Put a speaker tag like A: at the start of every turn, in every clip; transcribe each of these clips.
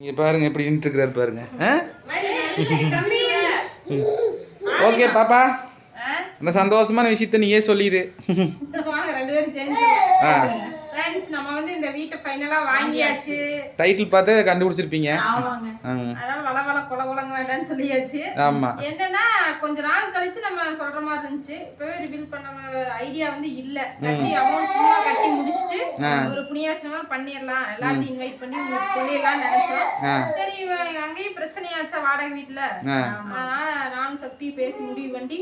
A: இங்க பாருங்க எப்படி நின்றுட்டு இருக்கிறாரு பாருங்க ஓகே பாப்பா. அந்த சந்தோஷமான விஷயத்த நீயே சொல்லிடு ஆ.
B: ஃப்ரெண்ட்ஸ் நம்ம வந்து இந்த வீட்டை ஃபைனலா வாங்கியாச்சு.
A: டைட்டில் பார்த்து கண்டுபிடிச்சிருப்பீங்க.
C: ஆமாங்க.
B: அதனால வள வள கொல கொலங்க வேண்டாம்னு சொல்லியாச்சு.
A: ஆமா.
B: என்னன்னா கொஞ்ச நாள் கழிச்சு நம்ம சொல்ற மாதிரி இருந்துச்சு. இப்பவே ரிவீல் பண்ண ஐடியா வந்து இல்ல. கட்டி அமௌண்ட் ஃபுல்லா கட்டி. ஒரு புண்ணியாசனமா பண்ணிடலாம் எல்லாத்தையும் இன்வைட் பண்ணி உங்களுக்கு சொல்லிடலாம்னு நினைச்சோம். சரி அங்கேயும் பிரச்சனையாச்சா வாடகை வீட்டுல அதனால நானும் சக்தி பேசி முடிவு பண்ணி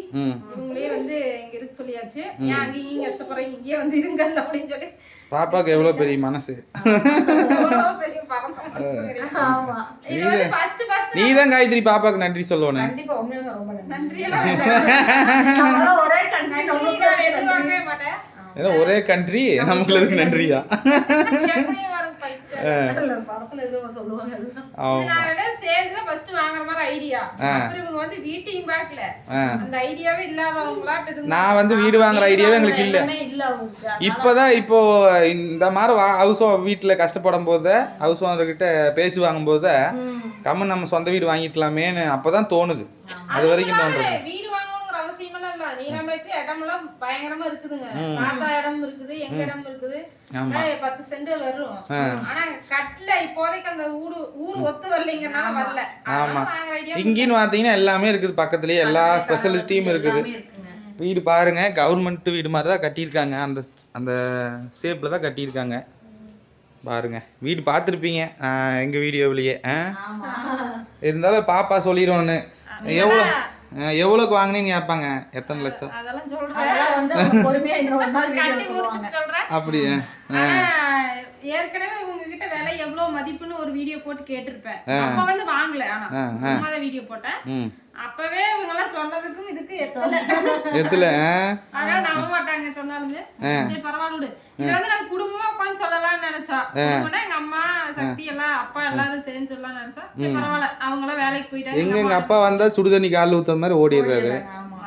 B: இவங்களே வந்து இங்க இருக்க சொல்லியாச்சு. ஏன் அங்கேயும் இங்கேயும் கஷ்டப்படுறீங்க இங்கேயே வந்து இருங்க அப்படின்னு சொல்லி
A: பாப்பாக்கு
B: எவ்வளவு பெரிய மனசு.
C: ஆமா.
B: இது வந்து first first
A: நீ தான் காயத்ரி பாப்பாக்கு நன்றி
C: ரொம்ப நன்றி. ஒரே
A: ஏன்னா ஒரே கண்ட்ரி நம்மளுக்கு நன்றியா?
B: நான் வந்து
A: வீடு வாங்குற ஐடியாவே எங்களுக்கு இல்லை. இப்போதான் இப்போ இந்த மாதிரி ஹவுஸ் வீட்டில் கஷ்டப்படும் போது ஹவுஸ் ஓனர்கிட்ட பேச்சு வாங்கும்போது கம்மன் நம்ம சொந்த வீடு வாங்கிக்கலாமேன்னு அப்போதான் தோணுது. அது வரைக்கும் தோன்றது
B: நீலாம்பரைக்கு இடமெல்லாம் பயங்கரமா இருக்குதுங்க. தாத்தா இடம் இருக்குது, எங்க இடம் இருக்குது. பத்து சென்ட் வரும். ஆனா கட்டல இப்போதைக்கு அந்த ஊரு ஊர் ஒத்து வரலைங்கிறனால வரல.
A: ஆமா. இங்கேன்னு பார்த்தீங்கன்னா எல்லாமே இருக்குது பக்கத்துலேயே. எல்லா ஸ்பெஷலிஸ்டியும் இருக்குது. வீடு பாருங்க. கவர்மெண்ட் வீடு மாதிரி தான் கட்டியிருக்காங்க. அந்த அந்த ஷேப்பில் தான் கட்டியிருக்காங்க. பாருங்க. வீடு பார்த்துருப்பீங்க. எங்கள் வீடியோவிலேயே. இருந்தாலும் பாப்பா சொல்லிடுவோன்னு எவ்வளோ எவ்வளோக்கு வாங்கினீன்னு கேட்பாங்க. எத்தனை லட்சம்?
B: அதெல்லாம் சொல்றேன்.
C: அதெல்லாம் வந்து அவங்க பொறுமையா இன்னொரு நாள் வீடியோ
B: கட்டி
C: சொல்லுவாங்க.
B: முடிச்சுட்டு சொல்றேன்.
A: அப்படி
B: ஆனா, ஏற்கனவே உங்ககிட்ட விலை எவ்வளவு மதிப்புன்னு ஒரு வீடியோ போட்டு கேட்டிருப்பேன். அப்ப வந்து வாங்கல. ஆனா வீடியோ போட்டேன். அப்பவே இவங்க எல்லாம் சொன்னதுக்கும் இதுக்கு எத்தனை
A: எத்தில்
B: அதனால நம்ப மாட்டாங்க சொன்னாலுமே. பரவாயில்ல இது வந்து நாங்க குடும்பமா உட்காந்து சொல்லலாம்னு நினைச்சோம் எங்க அம்மா சக்தி எல்லாம் அப்பா எல்லாரும் சேர்ந்து சொல்லலாம்னு நினைச்சோம் சரி பரவாயில்ல அவங்க எல்லாம் வேலைக்கு போயிட்டாங்க
A: எங்க எங்கள் அப்பா வந்தால் சுடுதண்ணி காலில் ஊற்றுற மாதிரி ஓடிடுறாரு.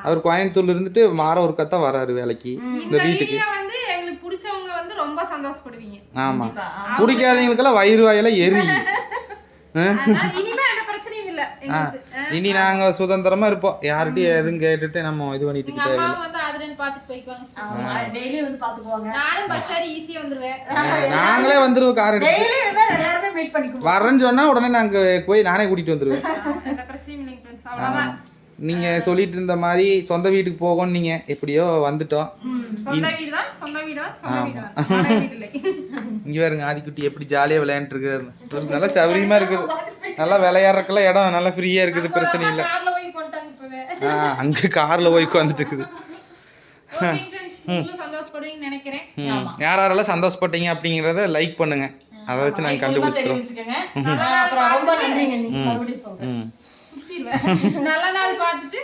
A: அவர் கோயம்புத்தூர்ல இருந்துட்டு வாரம் ஒரு கத்தான் வராரு வேலைக்கு. இந்த வீட்டுக்கு.
B: வீடியோ வந்து எங்களுக்கு பிடிச்சவங்க வந்து ரொம்ப சந்தோஷப்படுவீங்க.
A: ஆமா.
C: கண்டிப்பா.
A: பிடிக்காதவங்களுக்கெல்லாம் வயிறு வாயெல்லாம் எரி.
B: அதனால இனிமே எந்த பிரச்சனையும் இல்ல எங்களுக்கு ஆ.
A: இனி நாங்க சுதந்திரமா இருப்போம். யார்கிட்டயும் எதுவும் கேட்டுட்டு நம்ம இது பண்ணிட்டு. நாங்களே வந்துருவோம் கார் எடுத்து வரேன்னு சொன்னா உடனே நாங்க போய் நானே கூட்டிட்டு வந்துருவேன். நீங்க சொல்லிட்டு இருந்த மாதிரி சொந்த வீட்டுக்கு போகணும்னு நீங்க எப்படியோ வந்துட்டோம். இங்க பாருங்க ஆதிக்குட்டி எப்படி ஜாலியா விளையாண்டுட்டு இருக்காரு நல்லா சௌரியமா இருக்குது. நல்லா விளையாடுறதுக்கெல்லாம் இடம் நல்லா ஃப்ரீயா இருக்குது பிரச்சனை இல்லை. ஆ, அங்க கார்ல போய் உட்காந்துட்டு இருக்குது. யார் யாரெல்லாம் சந்தோஷப்பட்டீங்க அப்படிங்கிறத லைக் பண்ணுங்க. அதை வச்சு நாங்கள் கண்டுபிடிச்சிக்கிறோம்.
C: தெரிவிச்சுக்கோங்க. அப்புறம் ரொம்ப நன்றிங்க நீங்க மறுபடியும் சொல்றேன்
A: ம்
B: நல்ல நாள் பார்த்துட்டு